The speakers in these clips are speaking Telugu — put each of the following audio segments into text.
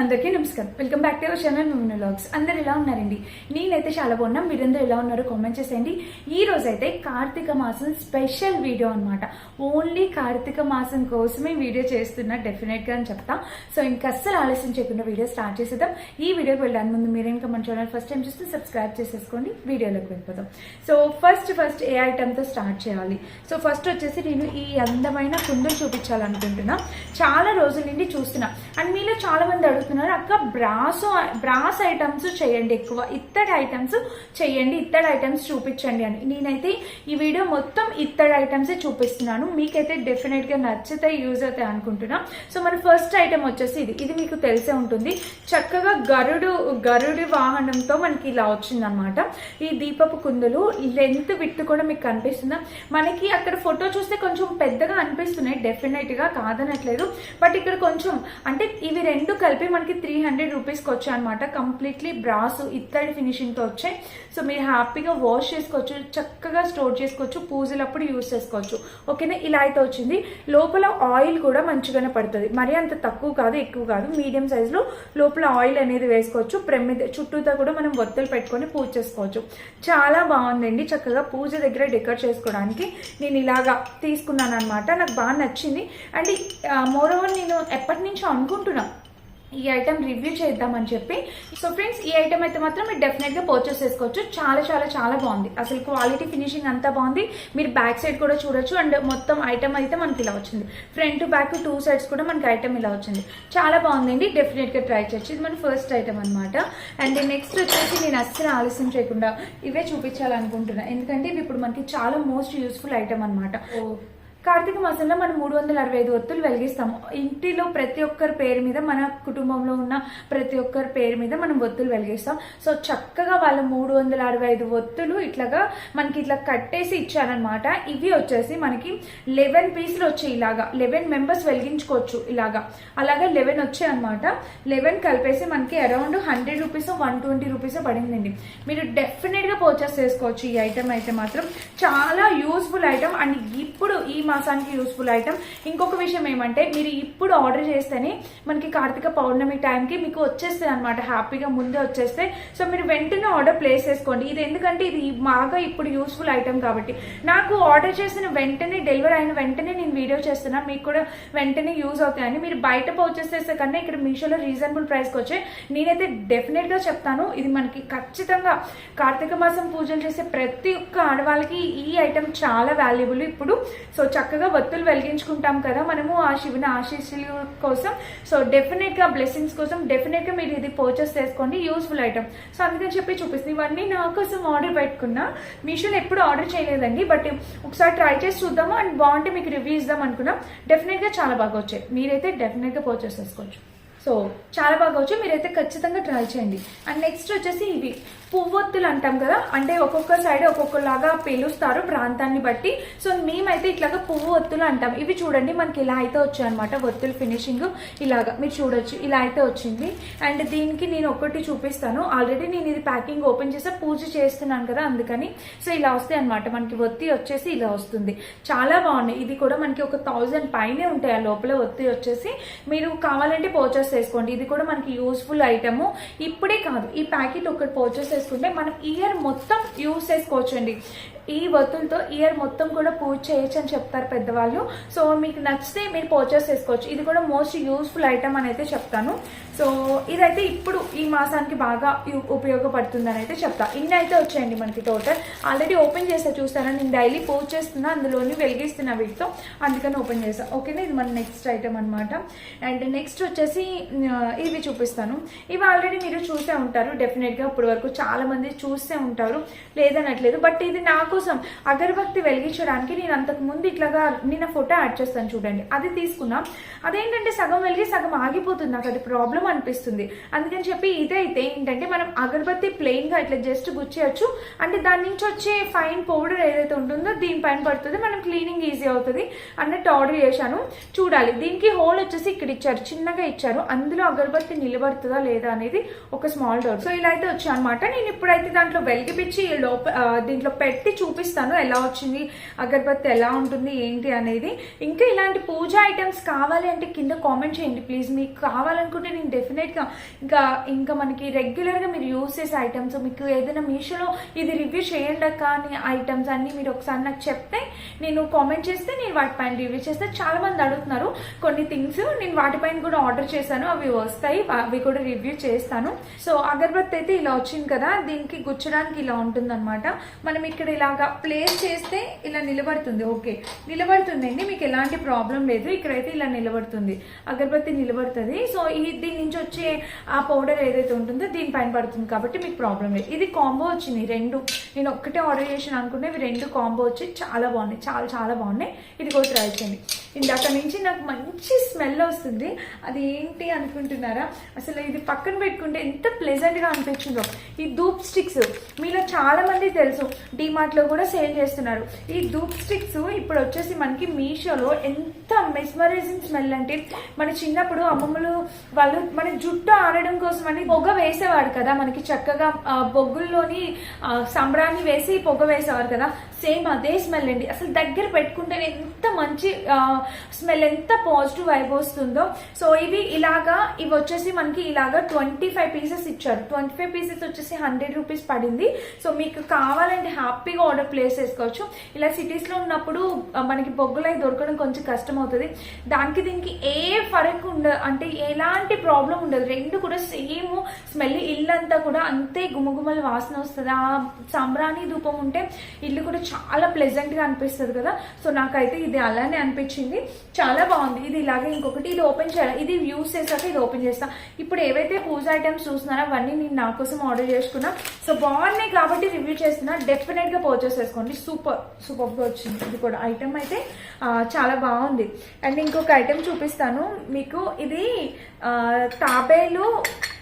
అందరికీ నమస్కారం. Welcome back to our channel మిమ్మల్ని వ్లాగ్స్ అందరు ఎలా ఉన్నారండి? నేనైతే చాలా బాగున్నా మీరందరూ ఎలా ఉన్నారో కామెంట్ చేసేయండి. ఈ రోజైతే కార్తీక మాసం స్పెషల్ వీడియో అనమాట ఓన్లీ కార్తీక మాసం కోసమే వీడియో చేస్తున్నా డెఫినెట్గా అని చెప్తా. సో ఇంకా అస్సలు ఆలస్యం చేయకుండా వీడియో స్టార్ట్ చేసేద్దాం. ఈ వీడియోకి వెళ్ళడానికి ముందు మీరు ఇంకా మన ఛానల్ ఫస్ట్ టైం చూస్తే సబ్స్క్రైబ్ చేసేసుకోండి. వీడియోలోకి వెళ్ళిపోదాం. సో ఫస్ట్ ఫస్ట్ ఏ ఐటెంతో స్టార్ట్ చేయాలి. సో ఫస్ట్ వచ్చేసి నేను ఈ అందమైన కుందులు చూపించాలనుకుంటున్నా. చాలా రోజుల నుండి చూస్తున్నా. అండ్ మీలో చాలా మంది చెప్తున్నారు అక్క బ్రాస్ బ్రాస్ ఐటమ్స్ చేయండి ఎక్కువ. ఇత్తడి ఐటమ్స్ చేయండి ఇత్తడి ఐటమ్స్ చూపించండి అని. నేనైతే ఈ వీడియో మొత్తం ఇత్తడి ఐటమ్స్ చూపిస్తున్నాను. మీకైతే డెఫినెట్గా నచ్చితే యూజ్ అవుతాయి అనుకుంటున్నా. సో మన ఫస్ట్ ఐటమ్ వచ్చేసి ఇది. ఇది మీకు తెలిసే ఉంటుంది. చక్కగా గరుడు గరుడి వాహనంతో మనకి ఇలా వచ్చిందనమాట ఈ దీపపు కుందులు లెంత్ విత్ కూడా మీకు కనిపిస్తుందా? మనకి అక్కడ ఫోటో చూస్తే కొంచెం పెద్దగా అనిపిస్తున్నాయి. డెఫినెట్గా కాదనట్లేదు. బట్ ఇక్కడ కొంచెం అంటే ఇవి రెండు కలిపి మనకి త్రీ హండ్రెడ్ రూపీస్కి వచ్చాయి అనమాట కంప్లీట్లీ బ్రాస్ ఇత్తడి ఫినిషింగ్తో వచ్చాయి. సో మీరు హ్యాపీగా వాష్ చేసుకోవచ్చు చక్కగా స్టోర్ చేసుకోవచ్చు పూజలప్పుడు యూస్ చేసుకోవచ్చు. ఓకేనా ఇలా అయితే వచ్చింది. లోపల ఆయిల్ కూడా మంచిగానే పడుతుంది. మరి అంత తక్కువ కాదు ఎక్కువ కాదు. మీడియం సైజులో లోపల ఆయిల్ అనేది వేసుకోవచ్చు. ప్రమిద చుట్టూతో కూడా మనం ఒత్తులు పెట్టుకొని పూజ చేసుకోవచ్చు. చాలా బాగుందండి. చక్కగా పూజ దగ్గర డెకర్ చేసుకోవడానికి నేను ఇలాగా తీసుకున్నాను అనమాట నాకు బాగా నచ్చింది. అండ్ మోర్ ఓవర్ నేను ఎప్పటి నుంచో అనుకుంటున్నాను ఈ ఐటమ్ రివ్యూ చేద్దామని చెప్పి. సో ఫ్రెండ్స్ ఈ ఐటమ్ అయితే మాత్రం మీరు డెఫినెట్గా పర్చేస్ చేసుకోవచ్చు. చాలా చాలా చాలా బాగుంది. అసలు క్వాలిటీ ఫినిషింగ్ అంతా బాగుంది. మీరు బ్యాక్ సైడ్ కూడా చూడొచ్చు. అండ్ మొత్తం ఐటమ్ అయితే మనకి ఇలా వచ్చింది. ఫ్రంట్ బ్యాక్ టూ సైడ్స్ కూడా మనకి ఐటమ్ ఇలా వచ్చింది. చాలా బాగుందండి. డెఫినెట్గా ట్రై చేయొచ్చు. ఇది మన ఫస్ట్ ఐటమ్ అనమాట అండ్ నెక్స్ట్ వచ్చేసి నేను అస్సలు ఆలస్యం చేయకుండా ఇవే చూపించాలనుకుంటున్నా. ఎందుకంటే ఇవి ఇప్పుడు మనకి చాలా మోస్ట్ యూస్ఫుల్ ఐటమ్ అనమాట కార్తీక మాసంలో మనం మూడు వందల అరవై ఐదు ఒత్తులు వెలిగిస్తాము. ఇంటిలో ప్రతి ఒక్కరి పేరు మీద మన కుటుంబంలో ఉన్న ప్రతి ఒక్కరి పేరు మీద మనం ఒత్తులు వెలిగిస్తాం. సో చక్కగా వాళ్ళు మూడు వందల అరవై ఐదు ఒత్తులు ఇట్లాగా మనకి ఇట్లా కట్టేసి ఇచ్చారనమాట ఇవి వచ్చేసి మనకి లెవెన్ పీసులు వచ్చాయి ఇలాగా. లెవెన్ మెంబర్స్ వెలిగించుకోవచ్చు ఇలాగా. అలాగా లెవెన్ వచ్చాయి అనమాట లెవెన్ కలిపేసి మనకి around hundred rupees one twenty rupees పడిందండి. మీరు డెఫినెట్గా పర్చేస్ చేసుకోవచ్చు ఈ ఐటమ్ అయితే మాత్రం. చాలా యూస్ఫుల్ ఐటమ్. అండ్ ఇప్పుడు ఈ మాసానికి యూస్ఫుల్ ఐటమ్ ఇంకొక విషయం ఏమంటే మీరు ఇప్పుడు ఆర్డర్ చేస్తేనే మనకి కార్తీక పౌర్ణమి టైంకి మీకు వచ్చేస్తుంది అనమాట హ్యాపీగా ముందే వచ్చేస్తే సో మీరు వెంటనే ఆర్డర్ ప్లేస్ చేసుకోండి. ఇది ఎందుకంటే ఇది బాగా ఇప్పుడు యూస్ఫుల్ ఐటమ్ కాబట్టి. నాకు ఆర్డర్ చేసిన వెంటనే డెలివరీ అయిన వెంటనే నేను వీడియో చేస్తున్నా. మీకు కూడా వెంటనే యూజ్ అవుతాయని. మీరు బయట పర్చేస్ చేస్తే కన్నా ఇక్కడ మీషోలో రీజనబుల్ ప్రైస్కి వచ్చే నేనైతే డెఫినెట్గా చెప్తాను. ఇది మనకి ఖచ్చితంగా కార్తీక మాసం పూజలు చేసే ప్రతి ఒక్క ఆడవాళ్ళకి ఈ ఐటమ్ చాలా వాల్యుబుల్ ఇప్పుడు. సో చక్కగా వత్తులు వెలిగించుకుంటాం కదా మనము ఆ శివుని ఆశీస్సుల కోసం. సో డెఫినెట్గా బ్లెస్సింగ్స్ కోసం డెఫినెట్గా మీరు ఇది పర్చేస్ చేసుకోండి. యూస్ఫుల్ ఐటమ్ సో అందుకని చెప్పి చూపిస్తుంది. ఇవన్నీ నా కోసం ఆర్డర్ పెట్టుకున్నా. మీషోలో ఎప్పుడు ఆర్డర్ చేయలేదండి. బట్ ఒకసారి ట్రై చేసి చూద్దాము. అండ్ బాగుంటే మీకు రివ్యూ ఇద్దాం అనుకున్నాం. డెఫినెట్గా చాలా బాగా వచ్చాయి. మీరైతే డెఫినెట్గా పర్చేస్ చేసుకోవచ్చు. సో చాలా బాగా వచ్చాయి. మీరైతే ఖచ్చితంగా ట్రై చేయండి. అండ్ నెక్స్ట్ వచ్చేసి ఇవి. పువ్వొత్తులు అంటాం కదా? అంటే ఒక్కొక్క సైడ్ ఒక్కొక్కలాగా పిలుస్తారు ప్రాంతాన్ని బట్టి. సో మేమైతే ఇట్లాగా పువ్వు ఒత్తులు అంటాం ఇవి చూడండి మనకి ఇలా అయితే వచ్చాయి అనమాట ఒత్తులు ఫినిషింగ్ ఇలాగా. మీరు చూడొచ్చు ఇలా అయితే వచ్చింది. అండ్ దీనికి నేను ఒకటి చూపిస్తాను. ఆల్రెడీ నేను ఇది ప్యాకింగ్ ఓపెన్ చేసి పూజ చేస్తున్నాను కదా అందుకని. సో ఇలా వస్తాయి అనమాట మనకి ఒత్తి వచ్చేసి ఇలా వస్తుంది. చాలా బాగున్నాయి. ఇది కూడా మనకి ఒక థౌజండ్ పైనే ఉంటాయి ఆ లోపల ఒత్తి వచ్చేసి. మీరు కావాలంటే పర్చేస్ చేసుకోండి. ఇది కూడా మనకి యూస్ఫుల్ ఐటమ్ ఇప్పుడే కాదు. ఈ ప్యాకెట్ ఒకటి పర్చేస్ చేసుకుంటే మనం ఇయర్ మొత్తం యూస్ చేసుకోవచ్చు అండి ఈ వత్తులతో ఇయర్ మొత్తం కూడా పూజ చేయొచ్చు అని చెప్తారు పెద్దవాళ్ళు. సో మీకు నచ్చితే మీరు పర్చేస్ చేసుకోవచ్చు. ఇది కూడా మోస్ట్ యూస్ఫుల్ ఐటమ్ అని అయితే చెప్తాను. సో ఇదైతే ఇప్పుడు ఈ మాసానికి బాగా ఉపయోగపడుతుందని అయితే చెప్తా. ఇన్ని అయితే వచ్చాయండి మనకి టోటల్. ఆల్రెడీ ఓపెన్ చేస్తా చూస్తాను నేను డైలీ పోస్ట్ చేస్తున్నా అందులోని వెలిగిస్తున్నా వీటితో. అందుకని ఓపెన్ చేస్తాను ఓకేనా? ఇది మన నెక్స్ట్ ఐటమ్ అనమాట అండ్ నెక్స్ట్ వచ్చేసి ఇవి చూపిస్తాను. ఇవి ఆల్రెడీ మీరు చూసే ఉంటారు. డెఫినెట్గా ఇప్పటి వరకు చాలా మంది చూసే ఉంటారు. లేదనట్లేదు. బట్ ఇది నా కోసం అగరబత్తి వెలిగించడానికి నేను అంతకు ముందు ఇట్లాగా నిన్న ఫోటో యాడ్ చేస్తాను చూడండి. అది తీసుకున్నా. అదేంటంటే సగం వెలిగి సగం ఆగిపోతుంది. నాకు అది ప్రాబ్లం అనిపిస్తుంది. అందుకని చెప్పి ఇదైతే ఏంటంటే మనం అగరబత్తి ప్లెయిన్గా ఇట్లా జస్ట్ గుచ్చేయచ్చు. అంటే దాని నుంచి వచ్చే ఫైన్ పౌడర్ ఏదైతే ఉంటుందో దీనిపైన పడుతుంది. మనం క్లీనింగ్ ఈజీ అవుతుంది. అన్నట్టు ఆర్డర్ చేశాను. చూడాలి. దీనికి హోల్ వచ్చేసి ఇక్కడ ఇచ్చారు. చిన్నగా ఇచ్చారు. అందులో అగరబత్తి నిలబడుతుందా లేదా అనేది ఒక స్మాల్ డౌట్ సో ఇలా అయితే వచ్చా అనమాట నేను ఇప్పుడైతే దాంట్లో వెలిగిపించి లోప దీంట్లో పెట్టి చూపిస్తాను. ఎలా వచ్చింది అగరబత్తి ఎలా ఉంటుంది ఏంటి అనేది. ఇంకా ఇలాంటి పూజ ఐటమ్స్ కావాలి అంటే కింద కామెంట్ చేయండి. ప్లీజ్ మీకు కావాలనుకుంటే నేను డెఫినెట్గా. ఇంకా ఇంకా మనకి రెగ్యులర్గా మీరు యూస్ చేసే ఐటమ్స్ మీకు ఏదైనా మీషోలో ఇది రివ్యూ చేయండి అక్క అని ఐటమ్స్ అన్ని మీరు ఒకసారి నాకు చెప్తే నేను కామెంట్ చేస్తే నేను వాటిపైన రివ్యూ చేస్తే చాలా మంది అడుగుతున్నారు కొన్ని థింగ్స్ నేను వాటిపైన కూడా ఆర్డర్ చేశాను అవి వస్తాయి అవి కూడా రివ్యూ చేస్తాను. సో అగరబత్తి అయితే ఇలా వచ్చింది కదా దీనికి గుచ్చడానికి ఇలా ఉంటుంది మనం ఇక్కడ ఇలాగా ప్లేస్ చేస్తే ఇలా నిలబడుతుంది ఓకే నిలబడుతుందండి మీకు ఎలాంటి ప్రాబ్లం లేదు ఇక్కడైతే ఇలా నిలబడుతుంది. అగరబత్తి నిలబడుతుంది. సో ఈ దీన్ని నుంచి వచ్చే ఆ పౌడర్ ఏదైతే ఉంటుందో దీనిపైన పడుతుంది కాబట్టి మీకు ప్రాబ్లం లేదు. ఇది కాంబో వచ్చింది రెండు. నేను ఒక్కటే ఆర్డర్ చేసిన అనుకుంటే ఇవి రెండు కాంబో వచ్చి చాలా బాగున్నాయి చాలా చాలా బాగున్నాయి. ఇది కూడా ట్రై చేయండి. ఇందాక నుంచి నాకు మంచి స్మెల్ వస్తుంది. అది ఏంటి అనుకుంటున్నారా? అసలు ఇది పక్కన పెట్టుకుంటే ఎంత ప్లెజెంట్గా అనిపించిందో. ఈ ధూప్ స్టిక్స్ మీలో చాలామంది తెలుసు డీమార్ట్లో కూడా సేల్ చేస్తున్నారు. ఈ ధూప్ స్టిక్స్ ఇప్పుడు వచ్చేసి మనకి మీషోలో ఎంత మెస్మరైజింగ్ స్మెల్ అంటే మన చిన్నప్పుడు అమ్మమ్మలు వాళ్ళు మన జుట్టు ఆడడం కోసం అని పొగ వేసేవాడు కదా. మనకి చక్కగా బొగ్గుల్లోని సంబరాన్ని వేసి పొగ వేసేవారు కదా. సేమ్ అదే స్మెల్ అండి. అసలు దగ్గర పెట్టుకుంటేనే ఎంత మంచి స్మెల్ ఎంత పాజిటివ్ వైబ్ వస్తుందో. సో ఇవి ఇలాగా ఇవి వచ్చేసి మనకి ఇలాగా ట్వంటీ ఫైవ్ పీసెస్ ఇచ్చారు. ట్వంటీ ఫైవ్ పీసెస్ వచ్చేసి హండ్రెడ్ రూపీస్ పడింది. సో మీకు కావాలంటే హ్యాపీగా ఆర్డర్ ప్లేస్ చేసుకోవచ్చు. ఇలా సిటీస్లో ఉన్నప్పుడు మనకి బొగ్గులు అవి దొరకడం కొంచెం కష్టం అవుతుంది దానికి దీనికి ఏ ఫరక్ ఉండదు అంటే ఎలాంటి ప్రాబ్లం ఉండదు. రెండు కూడా సేమ్ స్మెల్ ఇల్లంతా కూడా అంతే గుమగుమల వాసన వస్తుంది. ఆ సాంబ్రాణి ధూపం ఉంటే ఇల్లు కూడా చాలా ప్లెజెంట్గా అనిపిస్తుంది కదా. సో నాకైతే ఇది అలానే అనిపించింది. చాలా బాగుంది. ఇది ఇలాగే ఇంకొకటి ఇది ఓపెన్ చేయాలి. ఇది యూస్ చేశాక ఇది ఓపెన్ చేస్తా. ఇప్పుడు ఏవైతే పూజ ఐటమ్స్ చూస్తున్నారో అవన్నీ నేను నా కోసం ఆర్డర్ చేసుకున్నా. సో బాగున్నాయి కాబట్టి రివ్యూ చేస్తున్నా. డెఫినెట్గా పర్చేస్ చేసుకోండి. సూపర్ సూపర్గా వచ్చింది. ఇది కూడా ఐటమ్ అయితే చాలా బాగుంది. అండ్ ఇంకొక ఐటమ్ చూపిస్తాను. మీకు ఇది తాబేలు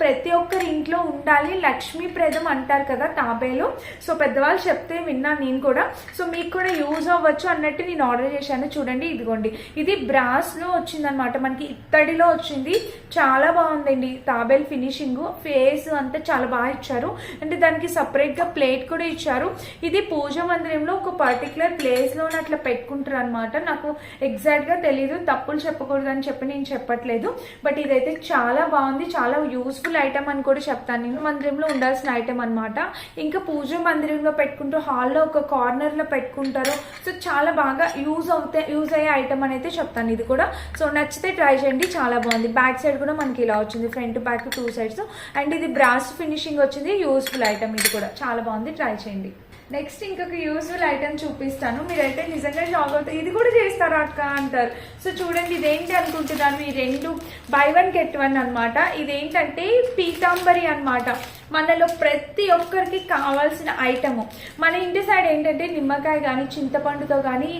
ప్రతి ఒక్కరి ఇంట్లో ఉండాలి. లక్ష్మీప్రదం అంటారు కదా తాబేలు. సో పెద్దవాళ్ళు చెప్తే విన్నాను నేను కూడా. సో మీకు కూడా యూజ్ అవ్వచ్చు అన్నట్టు నేను ఆర్డర్ చేశాను. చూడండి ఇదిగోండి. ఇది బ్రాస్లో వచ్చిందనమాట మనకి ఇత్తడిలో వచ్చింది. చాలా బాగుందండి. తాబేల్ ఫినిషింగ్. ఫేస్ అంతా చాలా బాగా ఇచ్చారు. అంటే దానికి సపరేట్గా ప్లేట్ కూడా ఇచ్చారు. ఇది పూజ మందిరంలో ఒక పర్టికులర్ ప్లేస్ అట్లా పెట్టుకుంటారు అనమాట నాకు ఎగ్జాక్ట్గా తెలీదు. తెలియదు తప్పులు చెప్పకూడదు అని చెప్పి నేను చెప్పట్లేదు. బట్ ఇదైతే చాలా బాగుంది. చాలా యూస్ఫుల్ ఐటమ్ అని కూడా చెప్తాను. నేను మందిరంలో ఉండాల్సిన ఐటమ్ అన్నమాట. ఇంకా పూజ మందిరంలో పెట్టుకుంటూ హాల్లో ఒక కార్నర్లో పెట్టుకుంటారు. సో చాలా బాగా యూజ్ అవుతాయి యూజ్ అయ్యే ఐటమ్ అని అయితే చెప్తాను ఇది కూడా. సో నచ్చితే ట్రై చేయండి. చాలా బాగుంది. బ్యాక్ సైడ్ కూడా మనకి ఇలా వచ్చింది. Front back two sides. And ఇది బ్రాస్ ఫినిషింగ్ వచ్చింది. యూస్ఫుల్ ఐటమ్ ఇది కూడా. చాలా బాగుంది. ట్రై చేయండి. నెక్స్ట్ ఇంకొక యూస్ఫుల్ ఐటమ్ చూపిస్తాను. మీరైతే నిజంగా షాక్ అవుతారు ఇది కూడా చేస్తారా అక్క అంటారు. సో చూడండి ఇదేంటి అనుకుంటున్నాను? ఈ రెండు బై వన్ గెట్ వన్ అనమాట. ఇదేంటంటే పీతాంబరి అనమాట. మనలో ప్రతి ఒక్కరికి కావాల్సిన ఐటము. మన ఇంటి సైడ్ ఏంటంటే నిమ్మకాయ కానీ చింతపండుతో కానీ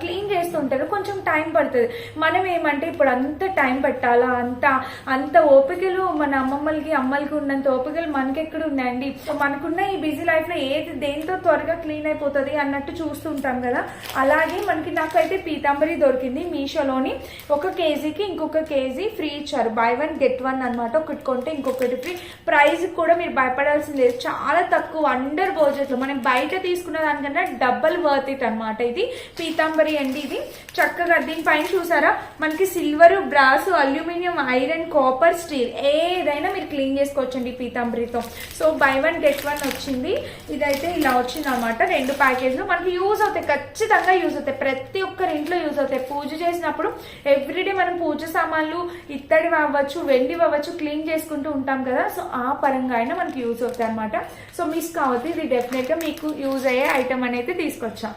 క్లీన్ చేస్తుంటారు. కొంచెం టైం పడుతుంది. మనం ఏమంటే ఇప్పుడు అంత టైం పెట్టాలా? అంత అంత ఓపికలు మన అమ్మమ్మలకి అమ్మలకి ఉన్నంత ఓపికలు మనకెక్కడ ఉన్నాయండి? సో మనకున్న ఈ బిజీ లైఫ్లో ఏది దేంతో త్వరగా క్లీన్ అయిపోతుంది అన్నట్టు చూస్తుంటాం కదా. అలాగే మనకి నాకైతే పీతాంబరి దొరికింది మీషోలోని. ఒక కేజీకి ఇంకొక కేజీ ఫ్రీ ఇచ్చారు. బై వన్ గెట్ వన్ అనమాట ఒకటి కొంటే ఇంకొకటి ఫ్రీ. ప్రైస్ కూడా మీరు భయపడాల్సింది. లేదు చాలా తక్కువ అండర్ బడ్జెట్లో మనం బయట తీసుకున్న దానికన్నా డబల్ వర్త్ ఇట్ అనమాట ఇది. పీతాంబరి అండి ఇది. చక్కగా దీనిపైన చూసారా? మనకి silver brass aluminium iron copper steel ఏదైనా మీరు క్లీన్ చేసుకోవచ్చండి పీతాంబరితో. So buy one get one వచ్చింది. ఇదైతే ఇలా వచ్చింది అనమాట రెండు ప్యాకేజ్లు మనకి యూజ్ అవుతాయి. ఖచ్చితంగా యూజ్ అవుతాయి. ప్రతి ఒక్కరి ఇంట్లో యూజ్ అవుతాయి. పూజ చేసినప్పుడు ఎవ్రీడే మనం పూజ సామాన్లు ఇత్తడి అవ్వచ్చు వెండి అవ్వచ్చు క్లీన్ చేసుకుంటూ ఉంటాం కదా. సో ఆ పరంగా అయినా మనకి యూజ్ అవుతాయి అనమాట సో మిస్ కావద్దు. ఇది డెఫినెట్గా మీకు యూజ్ అయ్యే ఐటమ్ అనేది తీసుకొచ్చాం.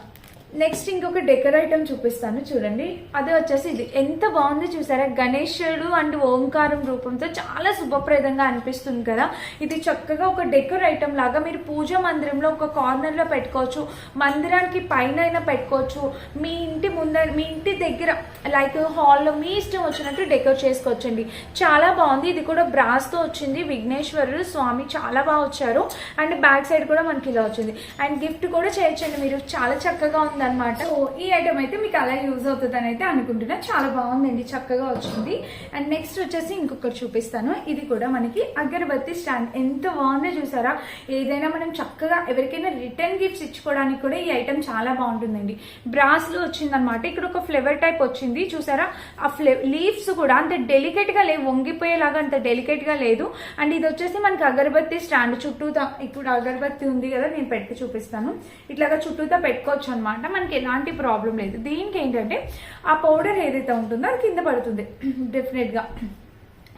నెక్స్ట్ ఇంకొక డెకర్ ఐటమ్ చూపిస్తాను చూడండి. అది వచ్చేసి ఇది. ఎంత బాగుంది చూసారా? గణేశుడు అండ్ ఓంకారం రూపంతో చాలా శుభప్రదంగా అనిపిస్తుంది కదా. ఇది చక్కగా ఒక డెకర్ ఐటమ్ లాగా మీరు పూజ మందిరంలో ఒక కార్నర్లో పెట్టుకోవచ్చు. మందిరానికి పైన అయినా పెట్టుకోవచ్చు. మీ ఇంటి ముందర మీ ఇంటి దగ్గర లైక్ హాల్లో మీ ఇష్టం వచ్చినట్టు డెకర్ చేసుకోవచ్చండి. చాలా బాగుంది. ఇది కూడా బ్రాస్తో వచ్చింది. విఘ్నేశ్వరుడు స్వామి చాలా బాగా వచ్చారు. అండ్ బ్యాక్ సైడ్ కూడా మనకి ఇలా వచ్చింది. అండ్ గిఫ్ట్ కూడా చేయొచ్చండి మీరు. చాలా చక్కగా ఉంది. ఉందన్నమాట సో ఈ ఐటమ్ అయితే మీకు అలా యూజ్ అవుతుంది అయితే అనుకుంటున్నా. చాలా బాగుందండి చక్కగా వచ్చింది. అండ్ నెక్స్ట్ వచ్చేసి ఇంకొకటి చూపిస్తాను. ఇది కూడా మనకి అగరబత్తి స్టాండ్ ఎంత బాగుందో చూసారా? ఏదైనా మనం చక్కగా ఎవరికైనా రిటర్న్ గిఫ్ట్స్ ఇచ్చుకోవడానికి కూడా ఈ ఐటమ్ చాలా బాగుంటుందండి. బ్రాస్లో వచ్చిందనమాట ఇక్కడ ఒక ఫ్లేవర్ టైప్ వచ్చింది. చూసారా? ఆ ఫ్లే లీవ్స్ కూడా అంత డెలికేట్గా లేవు. వంగిపోయేలాగా అంత డెలికేట్గా లేదు. అండ్ ఇది వచ్చేసి మనకి అగరబత్తి స్టాండ్ చుట్టూతా ఇప్పుడు అగరబత్తి ఉంది కదా నేను పెట్టి చూపిస్తాను. ఇట్లాగా చుట్టూతా పెట్టుకోవచ్చు అనమాట మనకి ఎలాంటి ప్రాబ్లం లేదు. దీనికి ఏంటంటే ఆ పౌడర్ ఏదైతే ఉంటుందో అది కింద పడుతుంది. డెఫినెట్గా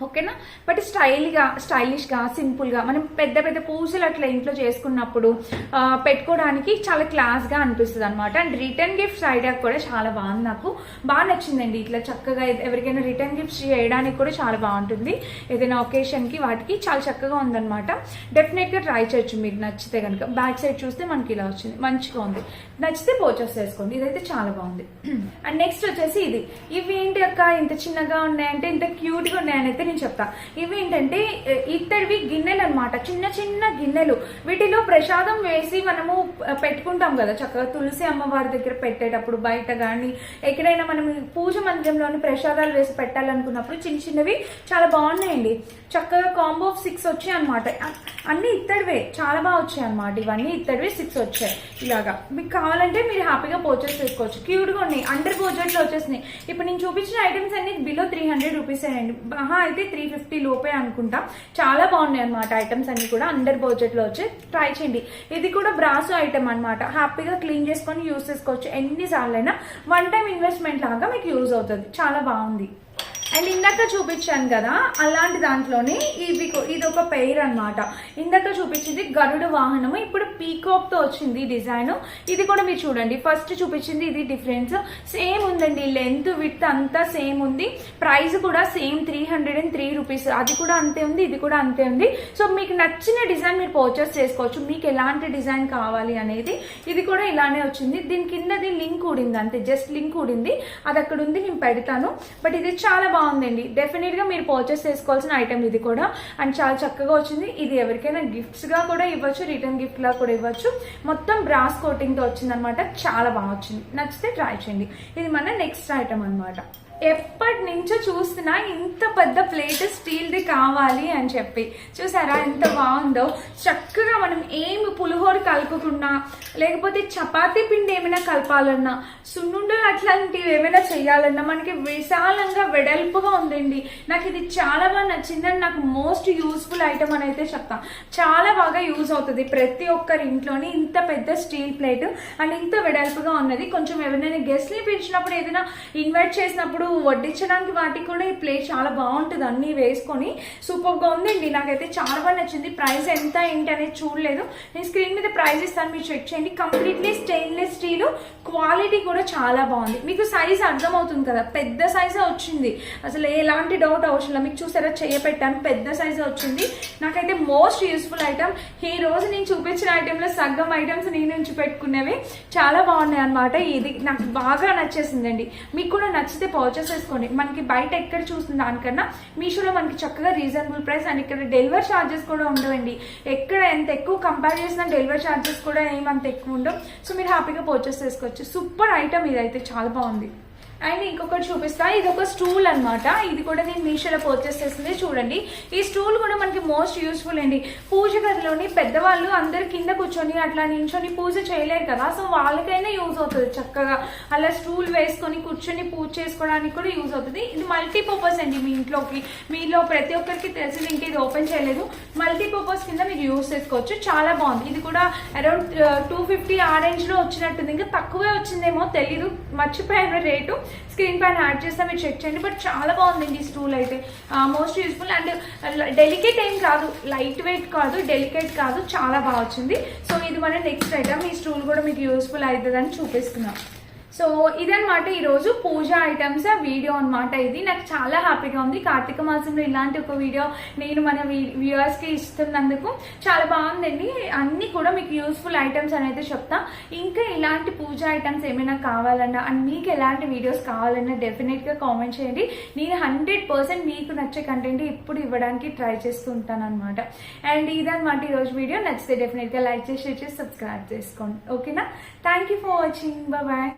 ఓకేనా బట్ స్టైల్గా స్టైలిష్గా సింపుల్గా మనం పెద్ద పెద్ద పూజలు అట్లా ఇంట్లో చేసుకున్నప్పుడు పెట్టుకోవడానికి చాలా క్లాస్గా అనిపిస్తుంది అనమాట అండ్ రిటర్న్ గిఫ్ట్స్ ఐడియా కూడా చాలా బాగుంది నాకు. బాగా నచ్చిందండి. ఇట్లా చక్కగా ఎవరికైనా రిటర్న్ గిఫ్ట్స్ చేయడానికి కూడా చాలా బాగుంటుంది. ఏదైనా ఒకేషన్కి వాటికి చాలా చక్కగా ఉందన్నమాట. డెఫినెట్గా ట్రై చేయొచ్చు మీకు నచ్చితే కనుక బ్యాక్ సైడ్ చూస్తే మనకి ఇలా వచ్చింది. మంచిగా ఉంది. నచ్చితే పోచర్స్ వేసుకోండి. ఇదైతే చాలా బాగుంది. అండ్ నెక్స్ట్ వచ్చేసి ఇది. ఇవి ఏంటి అక్క? ఇంత చిన్నగా ఉన్నాయంటే ఇంత క్యూట్గా ఉన్నాయని అయితే నేను చెప్తా. ఇవి ఏంటంటే ఇత్తడివి గిన్నెలు అన్నమాట చిన్న చిన్న గిన్నెలు. వీటిలో ప్రసాదం వేసి మనము పెట్టుకుంటాం కదా చక్కగా. తులసి అమ్మవారి దగ్గర పెట్టేటప్పుడు బయట కానీ ఎక్కడైనా మనం పూజ మందిరంలోని ప్రసాదాలు వేసి పెట్టాలనుకున్నప్పుడు చిన్న చిన్నవి చాలా బాగున్నాయండి. చక్కగా కాంబో ఆఫ్ సిక్స్ వచ్చాయి అనమాట అన్ని ఇత్తడివే. చాలా బాగా వచ్చాయి అనమాట ఇవన్నీ ఇత్తడివే సిక్స్ వచ్చాయి. ఇలాగా. మీకు కావాలంటే మీరు హ్యాపీగా పర్చేస్ చేసుకోవచ్చు. క్యూట్గా ఉన్నాయి. అండర్ బడ్జెట్లో వచ్చేసినాయి. ఇప్పుడు నేను చూపించిన ఐటమ్స్ అన్ని బిలో త్రీ హండ్రెడ్ రూపీస్ అండి. మహా అయితే త్రీ ఫిఫ్టీ లోపే అనుకుంటా. చాలా బాగున్నాయి అనమాట ఐటమ్స్ అన్ని కూడా. అండర్ బడ్జెట్లో వచ్చి ట్రై చేయండి. ఇది కూడా బ్రాసో ఐటమ్ అనమాట హ్యాపీగా క్లీన్ చేసుకొని యూస్ చేసుకోవచ్చు. ఎన్నిసార్లు అయినా వన్ టైం ఇన్వెస్ట్మెంట్ లాగా మీకు యూజ్ అవుతుంది. చాలా బాగుంది. అండ్ ఇందాక చూపించాను కదా అలాంటి దాంట్లోనే ఇది ఇది ఒక పెయిర్ అన్నమాట. ఇందాక చూపించింది గరుడ వాహనము ఇప్పుడు పీకాక్తో వచ్చింది డిజైన్. ఇది కూడా మీరు చూడండి. ఫస్ట్ చూపించింది ఇది డిఫరెన్స్ సేమ్ ఉందండి. లెంత్ విత్ అంతా సేమ్ ఉంది. ప్రైస్ కూడా same three hundred and three rupees అది కూడా అంతే ఉంది ఇది కూడా అంతే ఉంది. సో మీకు నచ్చిన డిజైన్ మీరు పర్చేస్ చేసుకోవచ్చు. మీకు ఎలాంటి డిజైన్ కావాలి అనేది ఇది కూడా ఇలానే వచ్చింది. దీని కిందది లింక్ ఊడింది అంతే. జస్ట్ లింక్ ఊడింది. అది అక్కడ ఉంది నేను పెడతాను. బట్ ఇది చాలా బాగుందండి. డెఫినెట్గా మీరు పర్చేస్ చేసుకోవాల్సిన ఐటమ్ ఇది కూడా. అండ్ చాలా చక్కగా వచ్చింది. ఇది ఎవరికైనా గిఫ్ట్స్గా కూడా ఇవ్వచ్చు రిటర్న్ గిఫ్ట్ లా కూడా ఇవ్వచ్చు. మొత్తం బ్రాస్ కోటింగ్తో చాలా బాగా వచ్చింది. నచ్చితే ట్రై చేయండి. ఇది మన నెక్స్ట్ ఐటమ్ అన్నమాట. ఎప్పటి నుంచో చూస్తున్నా ఇంత పెద్ద ప్లేట్ స్టీల్ది కావాలి అని చెప్పి. చూసారా ఎంత బాగుందో? చక్కగా మనం ఏమి పులిహోర కలుపుకున్నా లేకపోతే చపాతీ పిండి ఏమైనా కలపాలన్నా సున్నుండలు అట్లాంటివి ఏమైనా చేయాలన్నా మనకి విశాలంగా వెడల్పుగా ఉందండి. నాకు ఇది చాలా బాగా నచ్చిందని నాకు మోస్ట్ యూస్ఫుల్ ఐటమ్ అని అయితే చెప్తా. చాలా బాగా యూజ్ అవుతుంది ప్రతి ఒక్కరి ఇంట్లోని ఇంత పెద్ద స్టీల్ ప్లేట్. అండ్ ఇంత వెడల్పుగా ఉన్నది. కొంచెం ఎవరైనా గెస్ట్ని పిలిచినప్పుడు ఏదైనా ఇన్వైట్ చేసినప్పుడు వడ్డించడానికి వాటికి కూడా ఈ ప్లేట్ చాలా బాగుంటుంది అన్ని వేసుకొని. సూపర్గా ఉందండి. నాకైతే చాలా బాగా నచ్చింది. ప్రైస్ ఎంత ఏంటి అనేది చూడలేదు. నేను స్క్రీన్ మీద ప్రైస్ ఇస్తాను మీరు చెక్ చేయండి. కంప్లీట్లీ స్టెయిన్లెస్ స్టీల్ క్వాలిటీ కూడా చాలా బాగుంది. మీకు సైజ్ అర్థమవుతుంది కదా. పెద్ద సైజే వచ్చింది. అసలు ఎలాంటి డౌట్ అవసరం లేదు. మీకు చూసారా చేయపెట్టాను పెద్ద సైజే వచ్చింది. నాకైతే మోస్ట్ యూస్ఫుల్ ఐటమ్ ఈ రోజు నేను చూపించిన ఐటెంలో సగం ఐటమ్స్ నేను ఉంచి పెట్టుకునేవి చాలా బాగున్నాయి అనమాట ఇది నాకు బాగా నచ్చేసిందండి. మీకు కూడా నచ్చితే పర్చేస్ చేసుకోండి మనకి బయట ఎక్కడ చూసిన దానికన్నా మీషోలో మనకి చక్కగా రీజనబుల్ ప్రైస్ అండ్ ఇక్కడ డెలివరీ ఛార్జెస్ కూడా ఉండవండి. ఎక్కడ ఎంత ఎక్కువ కంపేర్ చేసిన డెలివరీ ఛార్జెస్ కూడా ఏమంత ఎక్కువ ఉండవు. సో మీరు హ్యాపీగా పర్చేస్ చేసుకోవచ్చు. సూపర్ ఐటమ్ ఇదైతే. చాలా బాగుంది. అండ్ ఇంకొకటి చూపిస్తా. ఇది ఒక స్టూల్ అన్నమాట. ఇది కూడా నేను మీషోలో పర్చేస్ చేసింది. చూడండి. ఈ స్టూల్ కూడా మనకి మోస్ట్ యూస్ఫుల్ అండి. పూజ గదిలోని పెద్దవాళ్ళు అందరు కింద కూర్చొని అట్లా నించొని పూజ చేయలేరు కదా. సో వాళ్ళకైనా యూజ్ అవుతుంది చక్కగా. అలా స్టూల్ వేసుకొని కూర్చొని పూజ చేసుకోవడానికి కూడా యూజ్ అవుతుంది. ఇది మల్టీపర్పస్ అండి మీ ఇంట్లోకి. మీలో ప్రతి ఒక్కరికి తెలిసింది ఇంకా ఇది ఓపెన్ చేయలేదు. మల్టీపర్పస్ కింద మీరు యూజ్ చేసుకోవచ్చు. చాలా బాగుంది. ఇది కూడా అరౌండ్ టూ ఫిఫ్టీ ఆ రేంజ్లో వచ్చినట్టుంది. ఇంకా తక్కువే వచ్చిందేమో తెలీదు. మర్చిపోయాను రేటు. స్క్రీన్ పైన యాడ్ చేస్తే మీరు చెక్ చేయండి. బట్ చాలా బాగుందండి ఈ స్టూల్ అయితే. మోస్ట్ యూస్ఫుల్ అండ్ డెలికేట్ ఏం కాదు. లైట్ వెయిట్ కాదు డెలికేట్ కాదు. చాలా బాగా వచ్చింది. సో ఇది మన నెక్స్ట్ ఐటమ్. ఈ స్టూల్ కూడా మీకు యూస్ఫుల్ అవుతుందని చూపిస్తున్నాం. సో ఇదన్నమాట ఈరోజు పూజ ఐటమ్స్ వీడియో అన్నమాట ఇది. నాకు చాలా హ్యాపీగా ఉంది. కార్తీక మాసంలో ఇలాంటి ఒక వీడియో నేను మన వ్యూవర్స్కి ఇస్తున్నందుకు చాలా బాగుందండి. అన్నీ కూడా మీకు యూస్ఫుల్ ఐటమ్స్ అనేది చెప్తా. ఇంకా ఇలాంటి పూజ ఐటమ్స్ ఏమైనా కావాలన్నా అండ్ మీకు ఎలాంటి వీడియోస్ కావాలన్నా డెఫినెట్గా కామెంట్ చేయండి. నేను హండ్రెడ్ పర్సెంట్ మీకు నచ్చే కంటెంట్ ఇప్పుడు ఇవ్వడానికి ట్రై చేస్తూ ఉంటాను అనమాట అండ్ ఇదన్నమాట ఈరోజు వీడియో. నచ్చితే డెఫినెట్గా లైక్ చేసి షేర్ చేసి సబ్స్క్రైబ్ చేసుకోండి. ఓకేనా? Thank you for watching. Bye.